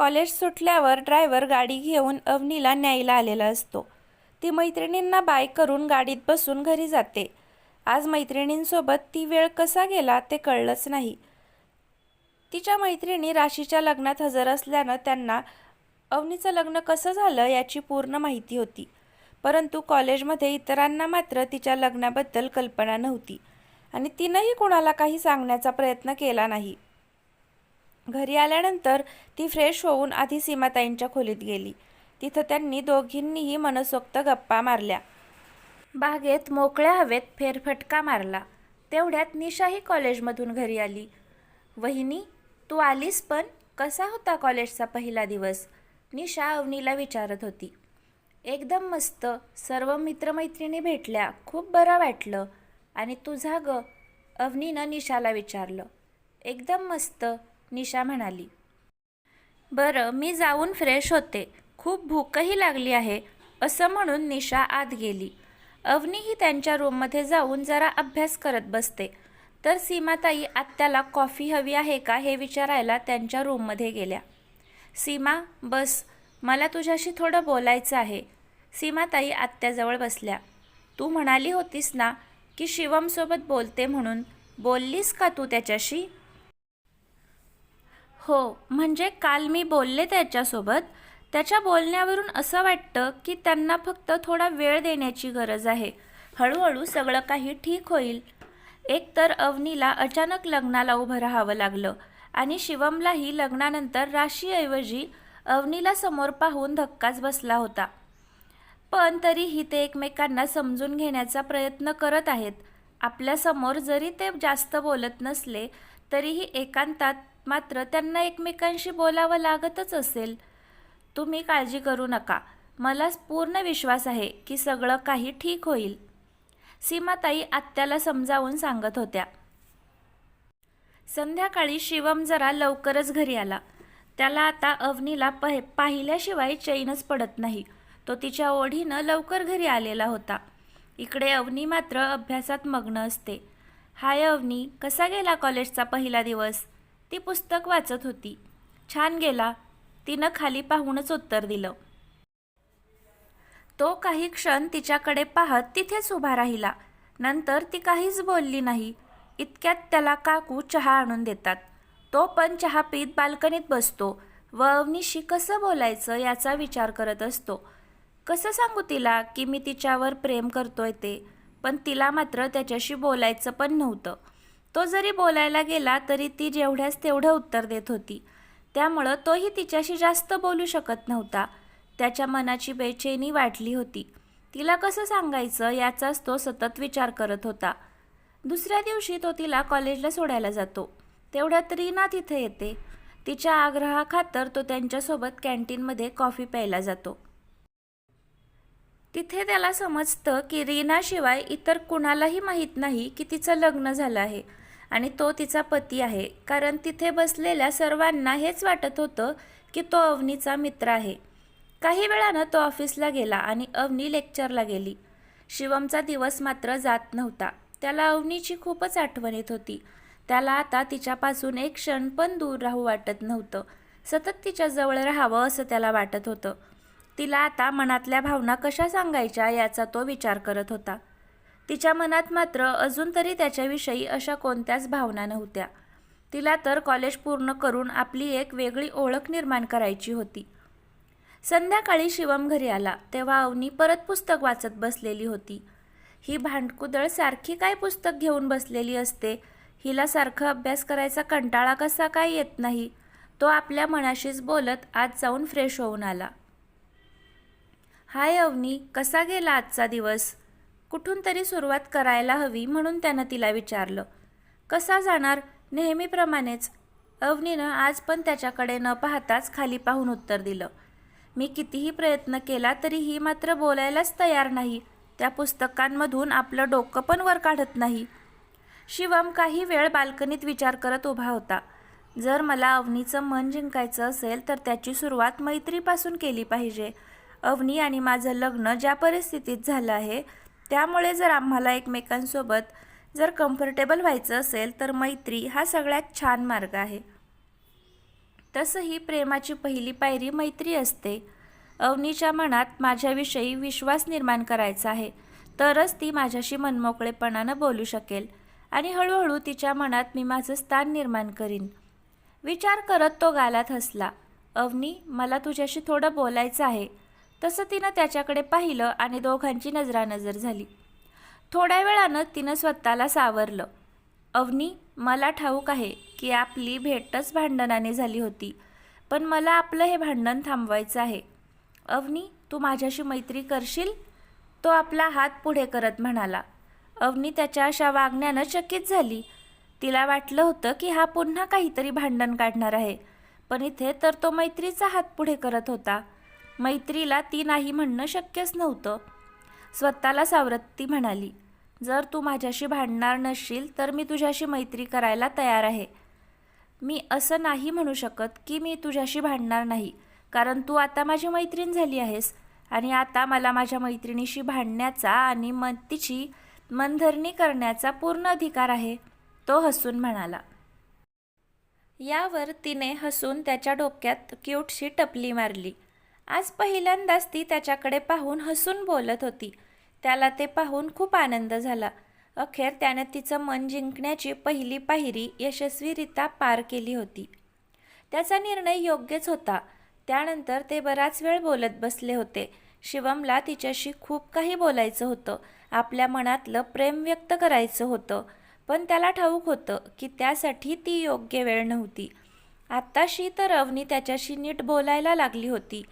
College सुटल्यावर driver गाडी घेऊन अवनीला न्यायला आलेला असतो. ती मैत्रिणींना बाय करून गाडीत बसून घरी जाते. आज मैत्रिणींसोबत ती वेळ कसा गेला ते कळलंच नाही. तिच्या मैत्रिणी राशीच्या लग्नात हजर असल्यानं त्यांना अवनीचं लग्न कसं झालं याची पूर्ण माहिती होती. परंतु कॉलेजमध्ये इतरांना मात्र तिच्या लग्नाबद्दल कल्पना नव्हती. आणि तिनंही कोणाला काही सांगण्याचा प्रयत्न केला नाही. घरी आल्यानंतर ती फ्रेश होऊन आधी सीमाताईंच्या खोलीत गेली. तिथं त्यांनी दोघींनीही मनसोक्त गप्पा मारल्या. बागेत मोकळ्या हवेत फेरफटका मारला. तेवढ्यात निशाही कॉलेजमधून घरी आली. वहिनी तू आलीस पण? कसा होता कॉलेजचा पहिला दिवस? निशा अवनीला विचारत होती. एकदम मस्त. सर्व मित्रमैत्रिणी भेटल्या. खूप बरं वाटलं. आणि तुझा ग? अवनीनं निशाला विचारलं. एकदम मस्त. निशा म्हणाली. बरं मी जाऊन फ्रेश होते. खूप भूकही लागली आहे असं म्हणून निशा आत गेली. अवनीही त्यांच्या रूममध्ये जाऊन जरा अभ्यास करत बसते. तर सीमाताई आत्याला कॉफी हवी आहे का हे विचारायला त्यांच्या रूममध्ये गेल्या. सीमा बस मला तुझ्याशी थोडं बोलायचं आहे. सीमाताई आत्याजवळ बसल्या. तू म्हणाली होतीस ना की शिवमसोबत बोलते म्हणून. बोललीस का तू त्याच्याशी? हो म्हणजे काल मी बोलले त्याच्यासोबत. त्याच्या बोलण्यावरून असं वाटतं की त्यांना फक्त थोडा वेळ देण्याची गरज आहे. हळूहळू सगळं काही ठीक होईल. एकतर अवनीला अचानक लग्नाला उभं राहावं लागलं आणि शिवमलाही लग्नानंतर राशीऐवजी अवनीला समोर पाहून धक्काच बसला होता. पण तरीही ते एकमेकांना समजून घेण्याचा प्रयत्न करत आहेत. आपल्यासमोर जरी ते जास्त बोलत नसले तरीही एकांतात मात्र त्यांना एकमेकांशी बोलावं लागतच असेल. तुम्ही काळजी करू नका. मला पूर्ण विश्वास आहे की सगळं काही ठीक होईल. सीमाताई आत्याला समजावून सांगत होत्या. संध्याकाळी शिवम जरा लवकरच घरी आला. त्याला आता अवनीला पह पाहिल्याशिवाय चैनच पडत नाही. तो तिच्या ओढीनं लवकर घरी आलेला होता. इकडे अवनी मात्र अभ्यासात मग्न असते. हाय अवनी कसा गेला कॉलेजचा पहिला दिवस? ती पुस्तक वाचत होती. छान गेला. तिनं खाली पाहूनच उत्तर दिलं. तो काही क्षण तिच्याकडे पाहत तिथेच उभा राहिला. नंतर ती काहीच बोलली नाही. इतक्यात त्याला काकू चहा आणून देतात. तो पण चहा पीत बाल्कनीत बसतो. व अवनीशी कसं बोलायचं याचा विचार करत असतो. कसं सांगू तिला की मी तिच्यावर प्रेम करतोय ते? पण तिला मात्र त्याच्याशी बोलायचं पण नव्हतं. तो जरी बोलायला गेला तरी ती जेवढ्यास तेवढं उत्तर देत होती. त्यामुळं तोही तिच्याशी जास्त बोलू शकत नव्हता. त्याच्या मनाची बेचैनी वाढली होती. तिला कसं सांगायचं याचाच तो सतत विचार करत होता. दुसऱ्या दिवशी तो तिला कॉलेजला सोडायला जातो. तेवढ्यात रीना तिथे येते. तिच्या आग्रहाखातर तो त्यांच्यासोबत कॅन्टीनमध्ये कॉफी प्यायला जातो. तिथे त्याला समजतं की रीनाशिवाय इतर कुणालाही माहीत नाही की तिचं लग्न झालं आहे. आणि तो तिचा पती आहे. कारण तिथे बसलेल्या सर्वांना हेच वाटत होतं की तो अवनीचा मित्र आहे. काही वेळानं तो ऑफिसला गेला आणि अवनी लेक्चरला गेली. शिवमचा दिवस मात्र जात नव्हता. त्याला अवनीची खूपच आठवण येत होती. त्याला आता तिच्यापासून एक क्षण पण दूर राहू वाटत नव्हतं. सतत तिच्याजवळ राहावं असं त्याला वाटत होतं. तिला आता मनातल्या भावना कशा सांगायच्या याचा तो विचार करत होता. तिच्या मनात मात्र अजून तरी त्याच्याविषयी अशा कोणत्याच भावना नव्हत्या. तिला तर कॉलेज पूर्ण करून आपली एक वेगळी ओळख निर्माण करायची होती. संध्याकाळी शिवम घरी आला तेव्हा अवनी परत पुस्तक वाचत बसलेली होती. ही भांडकुदळ सारखी काय पुस्तक घेऊन बसलेली असते? हिला सारखं अभ्यास करायचा कंटाळा कसा काय येत नाही? तो आपल्या मनाशीच बोलत आज जाऊन फ्रेश होऊन आला. हाय अवनी कसा गेला आजचा दिवस? कुठून तरी सुरुवात करायला हवी म्हणून त्यानं तिला विचारलं. कसा जाणार? नेहमीप्रमाणेच अवनीनं आज पण त्याच्याकडे न पाहताच खाली पाहून उत्तर दिलं. मी कितीही प्रयत्न केला तरी ही मात्र बोलायलाच तयार नाही. त्या पुस्तकांमधून आपलं डोकं पण वर काढत नाही. शिवम काही वेळ बाल्कनीत विचार करत उभा होता. जर मला अवनीचं मन जिंकायचं असेल तर त्याची सुरुवात मैत्रीपासून केली पाहिजे. अवनी आणि माझं लग्न ज्या परिस्थितीत झालं आहे त्यामुळे जर आम्हाला एकमेकांसोबत जर कम्फर्टेबल व्हायचं असेल तर मैत्री हा सगळ्यात छान मार्ग आहे. तसंही प्रेमाची पहिली पायरी मैत्री असते. अवनीच्या मनात माझ्याविषयी विश्वास निर्माण करायचा आहे तरच ती माझ्याशी मनमोकळेपणानं बोलू शकेल आणि हळूहळू तिच्या मनात मी माझं स्थान निर्माण करीन. विचार करत तो गालात हसला. अवनी मला तुझ्याशी थोडं बोलायचं आहे. तसं तिनं त्याच्याकडे पाहिलं आणि दोघांची नजरानजर झाली. थोड्या वेळानं तिनं स्वतःला सावरलं. अवनी मला ठाऊक आहे की आपली भेटच भांडणाने झाली होती पण मला आपलं हे भांडण थांबवायचं आहे. अवनी तू माझ्याशी मैत्री करशील? तो आपला हात पुढे करत म्हणाला. अवनी त्याच्या अशा वागण्यानं चकित झाली. तिला वाटलं होतं की हा पुन्हा काहीतरी भांडण काढणार आहे पण इथे तर तो मैत्रीचा हात पुढे करत होता. मैत्रीला ती नाही म्हणणं शक्यच नव्हतं. स्वतःला सावरत ती म्हणाली जर तू माझ्याशी भांडणार नसशील तर मी तुझ्याशी मैत्री करायला तयार आहे. मी असं नाही म्हणू शकत की मी तुझ्याशी भांडणार नाही कारण तू आता माझी मैत्रीण झाली आहेस आणि आता मला माझ्या मैत्रिणीशी भांडण्याचा आणि मन तिची मनधरणी करण्याचा पूर्ण अधिकार आहे तो हसून म्हणाला. यावर तिने हसून त्याच्या डोक्यात क्यूटशी टपली मारली. आज पहिल्यांदाच ती त्याच्याकडे पाहून हसून बोलत होती. त्याला ते पाहून खूप आनंद झाला. अखेर त्याने तिचं मन जिंकण्याची पहिली पायरी यशस्वीरित्या पार केली होती. त्याचा निर्णय योग्यच होता. त्यानंतर ते बराच वेळ बोलत बसले होते. शिवमला तिच्याशी खूप काही बोलायचं होतं. आपल्या मनातलं प्रेम व्यक्त करायचं होतं. पण त्याला ठाऊक होतं की त्यासाठी ती योग्य वेळ नव्हती. आत्ताशी तर अवनी त्याच्याशी नीट बोलायला लागली होती.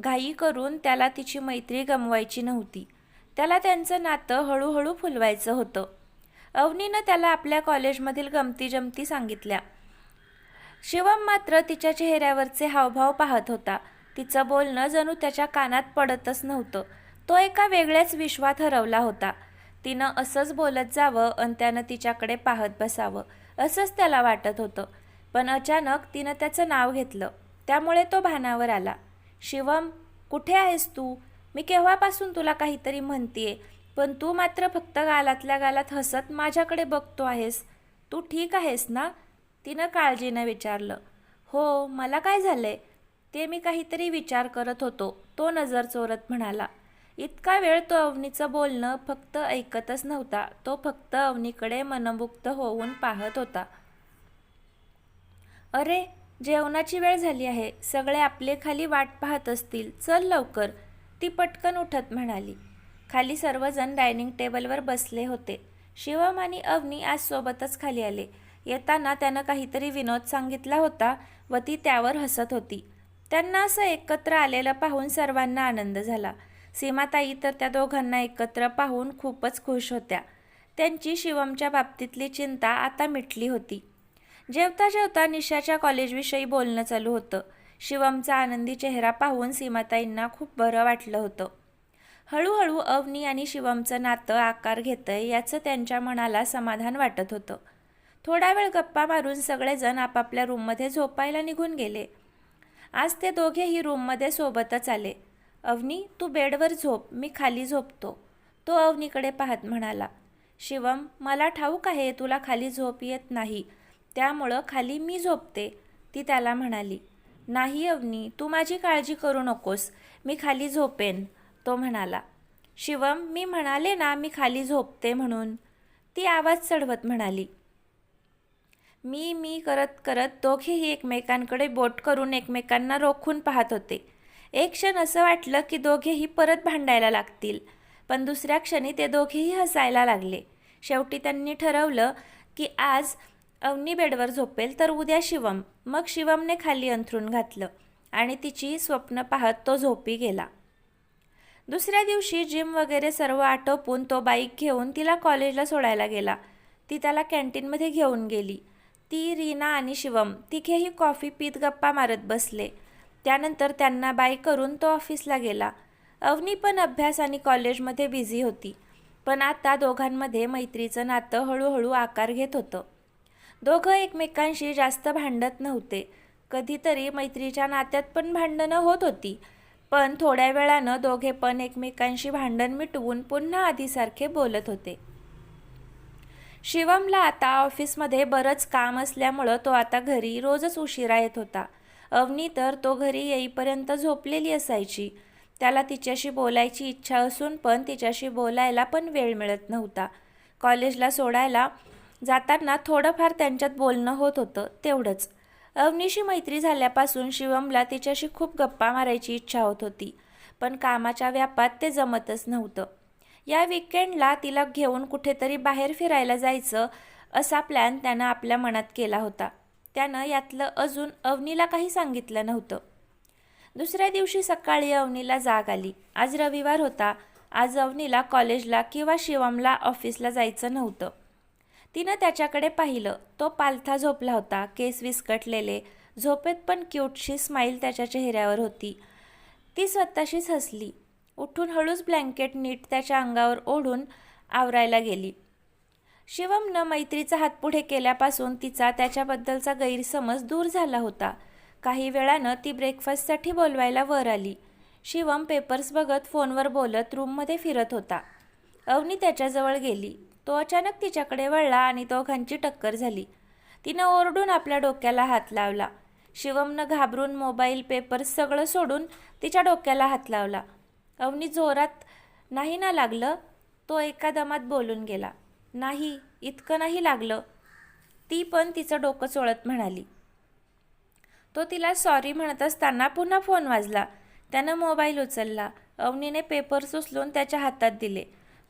घाई करून त्याला तिची मैत्री गमवायची नव्हती. त्याला त्यांचं नातं हळूहळू फुलवायचं होतं. अवनीनं त्याला आपल्या कॉलेजमधील गमती जमती सांगितल्या. शिवम मात्र तिच्या चेहऱ्यावरचे हावभाव पाहत होता. तिचं बोलणं जणू त्याच्या कानात पडतच नव्हतं. तो एका वेगळ्याच विश्वात हरवला होता. तिनं असंच बोलत जावं आणि त्यानं तिच्याकडे पाहत बसावं असंच त्याला वाटत होतं. पण अचानक तिनं त्याचं नाव घेतलं. त्यामुळे तो भानावर आला. शिवम कुठे आहेस तू? मी केव्हापासून तुला काहीतरी म्हणतीये पण तू मात्र फक्त गालातल्या गालात हसत माझ्याकडे बघतो आहेस. तू ठीक आहेस ना? तिनं काळजीनं विचारलं. हो मला काय झालंय? ते मी काहीतरी विचार करत होतो तो नजर चोरत म्हणाला. इतका वेळ तो अवनीचं बोलणं फक्त ऐकतच नव्हता तो फक्त अवनीकडे मनमुक्त होऊन पाहत होता. अरे जेवणाची वेळ झाली आहे. सगळे आपले खाली वाट पाहत असतील. चल लवकर. ती पटकन उठत म्हणाली. खाली सर्वजण डायनिंग टेबलवर बसले होते. शिवम आणि अवनी आज सोबतच खाली आले. येताना त्यानं काहीतरी विनोद सांगितला होता व ती त्यावर हसत होती. त्यांना असं एकत्र आलेलं पाहून सर्वांना आनंद झाला. सीमाताई तर त्या दोघांना एकत्र पाहून खूपच खुश होत्या. त्यांची शिवमच्या बाबतीतली चिंता आता मिटली होती. जेवता जेवता निशाच्या कॉलेजविषयी बोलणं चालू होतं. शिवमचा आनंदी चेहरा पाहून सीमाताईंना खूप बरं वाटलं होतं. हळूहळू अवनी आणि शिवमचं नातं आकार घेतंय याचं त्यांच्या मनाला समाधान वाटत होतं. थोडा वेळ गप्पा मारून सगळेजण आपापल्या रूममध्ये झोपायला निघून गेले. आज ते दोघेही रूममध्ये सोबतच आले. अवनी तू बेडवर झोप मी खाली झोपतो. तो अवनीकडे पाहत म्हणाला. शिवम मला ठाऊक आहे तुला खाली झोप येत नाही. त्यामुळं खाली मी झोपते ती त्याला म्हणाली. नाही अवनी तू माझी काळजी करू नकोस मी खाली झोपेन तो म्हणाला. शिवम मी म्हणाले ना मी खाली झोपते म्हणून. ती आवाज चढवत म्हणाली. मी मी करत करत दोघेही एकमेकांकडे बोट करून एकमेकांना रोखून पाहत होते. एक क्षण असं वाटलं की दोघेही परत भांडायला लागतील पण दुसऱ्या क्षणी ते दोघेही हसायला लागले. शेवटी त्यांनी ठरवलं की आज अवनी बेडवर झोपेल तर उद्या शिवम. मग शिवमने खाली अंथरून घातलं आणि तिची स्वप्न पाहत तो झोपी गेला. दुसऱ्या दिवशी जिम वगैरे सर्व आटोपून तो बाईक घेऊन तिला कॉलेजला सोडायला गेला. ती त्याला कॅन्टीनमध्ये घेऊन गेली. ती रीना आणि शिवम तिघेही कॉफी पीत गप्पा मारत बसले. त्यानंतर त्यांना बाय करून तो ऑफिसला गेला. अवनी पण अभ्यास आणि कॉलेजमध्ये बिझी होती. पण आता दोघांमध्ये मैत्रीचं नातं हळूहळू आकार घेत होतं. दोघं एकमेकांशी जास्त भांडत नव्हते. कधीतरी मैत्रीच्या नात्यात पण भांडणं होत होती. पण थोड्या वेळानं दोघे पण एकमेकांशी भांडण मिटवून पुन्हा आधीसारखे बोलत होते. शिवमला आता ऑफिसमध्ये बरंच काम असल्यामुळं तो आता घरी रोजच उशिरा येत होता. अवनी तर तो घरी येईपर्यंत झोपलेली असायची. त्याला तिच्याशी बोलायची इच्छा असून पण तिच्याशी बोलायला पण वेळ मिळत नव्हता. कॉलेजला सोडायला जाताना थोडंफार त्यांच्यात बोलणं होत होतं तेवढंच. अवनीशी मैत्री झाल्यापासून शिवमला तिच्याशी खूप गप्पा मारायची इच्छा होत होती पण कामाच्या व्यापात ते जमतच नव्हतं. या विकेंडला तिला घेऊन कुठेतरी बाहेर फिरायला जायचं असा प्लॅन त्यानं आपल्या मनात केला होता. त्यानं यातलं अजून अवनीला काही सांगितलं नव्हतं. दुसऱ्या दिवशी सकाळी अवनीला जाग आली. आज रविवार होता. आज अवनीला कॉलेजला किंवा शिवमला ऑफिसला जायचं नव्हतं. तिनं त्याच्याकडे पाहिलं. तो पालथा झोपला होता केस विस्कटलेले. झोपेत पण क्यूटशी स्माईल त्याच्या चेहऱ्यावर होती. ती स्वतःशीच हसली. उठून हळूच ब्लँकेट नीट त्याच्या अंगावर ओढून आवरायला गेली. शिवमनं मैत्रीचा हात पुढे केल्यापासून तिचा त्याच्याबद्दलचा गैरसमज दूर झाला होता. काही वेळानं ती ब्रेकफास्टसाठी बोलवायला वर आली. शिवम पेपर्स बघत फोनवर बोलत रूममध्ये फिरत होता. अवनी त्याच्याजवळ गेली. तो अचानक तिच्याकडे वळला आणि दोघांची टक्कर झाली. तिनं ओरडून आपल्या डोक्याला हात लावला. शिवमनं घाबरून मोबाईल पेपर्स सगळं सोडून तिच्या डोक्याला हात लावला. अवनी जोरात नाही ना लागलं. तो एका दमात बोलून गेला. नाही इतकं नाही लागलं. ती पण तिचं डोकं चोळत म्हणाली. तो तिला सॉरी म्हणत असताना पुन्हा फोन वाजला. त्यानं मोबाईल उचलला. अवनीने पेपर्स उचलून त्याच्या हातात दिले.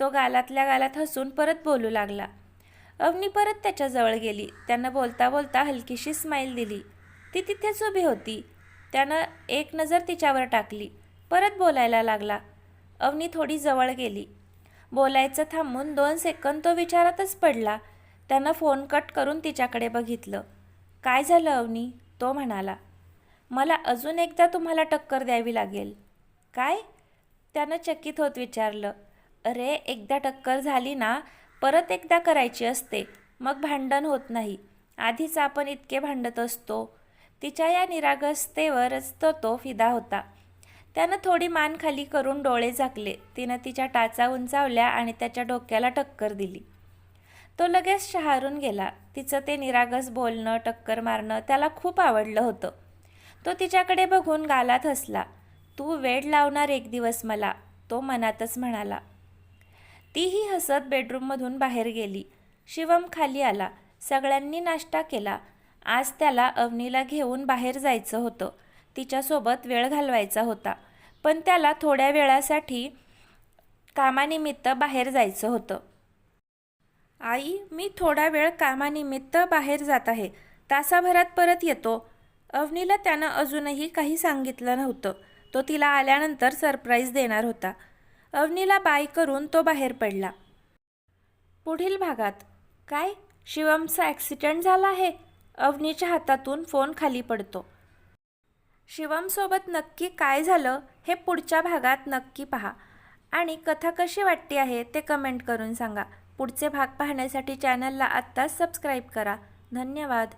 तो गालातल्या गालात हसून परत बोलू लागला. अवनी परत त्याच्याजवळ गेली. त्यानं बोलता बोलता हलकीशी स्माईल दिली. ती तिथेच उभी होती. त्यानं एक नजर तिच्यावर टाकली. परत बोलायला लागला. अवनी थोडी जवळ गेली. बोलायचं थांबून दोन सेकंद तो विचारातच पडला. त्यानं फोन कट करून तिच्याकडे बघितलं. काय झालं अवनी तो म्हणाला. मला अजून एकदा तुम्हाला टक्कर द्यावी लागेल. काय? त्यानं चकित होत विचारलं. अरे एकदा टक्कर झाली ना परत एकदा करायची असते. मग भांडण होत नाही. आधीच आपण इतके भांडत असतो. तिच्या या निरागसतेवरच तो तो फिदा होता. त्यानं थोडी मान खाली करून डोळे झाकले. तिनं तिच्या टाचा उंचावल्या आणि त्याच्या डोक्याला टक्कर दिली. तो लगेच शहारून गेला. तिचं ते निरागस बोलणं टक्कर मारणं त्याला खूप आवडलं होतं. तो तिच्याकडे बघून गालात हसला. तू वेड लावणार एक दिवस मला तो मनातच म्हणाला. तीही हसत बेडरूममधून बाहेर गेली. शिवम खाली आला. सगळ्यांनी नाश्ता केला. आज त्याला अवनीला घेऊन बाहेर जायचं होतं. तिच्यासोबत वेळ घालवायचा होता. पण त्याला थोड्या वेळासाठी कामानिमित्त बाहेर जायचं होतं. आई मी थोडा वेळ कामानिमित्त बाहेर जात आहे. तासाभरात परत येतो. अवनीला त्यानं अजूनही काही सांगितलं नव्हतं. तो तिला आल्यानंतर सरप्राईज देणार होता. अवनीला बाय करून तो बाहेर पडला. पुढील भागात काय? शिवमचा ॲक्सिडेंट झाला आहे? अवनीच्या हातातून फोन खाली पडतो. शिवमसोबत नक्की काय झालं हे पुढच्या भागात नक्की पहा. आणि कथा कशी वाटते आहे ते कमेंट करून सांगा. पुढचे भाग पाहण्यासाठी चॅनलला आत्ताच सबस्क्राईब करा. धन्यवाद.